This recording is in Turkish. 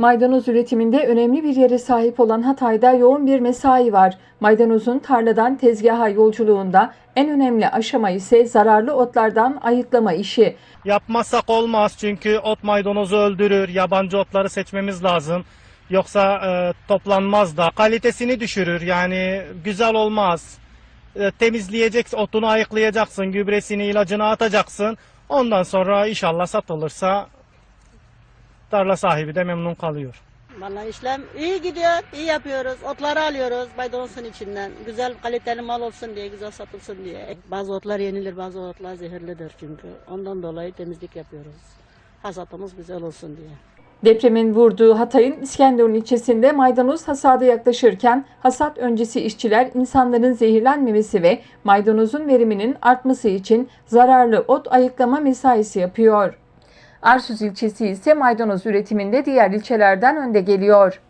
Maydanoz üretiminde önemli bir yere sahip olan Hatay'da yoğun bir mesai var. Maydanozun tarladan tezgaha yolculuğunda en önemli aşama ise zararlı otlardan ayıklama işi. Yapmazsak olmaz çünkü ot maydanozu öldürür. Yabancı otları seçmemiz lazım. Yoksa e, toplanmaz da kalitesini düşürür. Yani güzel olmaz. E, temizleyeceksin, otunu ayıklayacaksın, gübresini, ilacını atacaksın. Ondan sonra inşallah satılırsa tarla sahibi de memnun kalıyor. Vallahi işlem iyi gidiyor, iyi yapıyoruz. Otları alıyoruz maydanozun içinden. Güzel kaliteli mal olsun diye, güzel satılsın diye. Bazı otlar yenilir, bazı otlar zehirlidir çünkü. Ondan dolayı temizlik yapıyoruz. Hasatımız güzel olsun diye. Depremin vurduğu Hatay'ın İskenderun ilçesinde maydanoz hasadı yaklaşırken hasat öncesi işçiler insanların zehirlenmemesi ve maydanozun veriminin artması için zararlı ot ayıklama mesaisi yapıyor. Arsuz ilçesi ise maydanoz üretiminde diğer ilçelerden önde geliyor.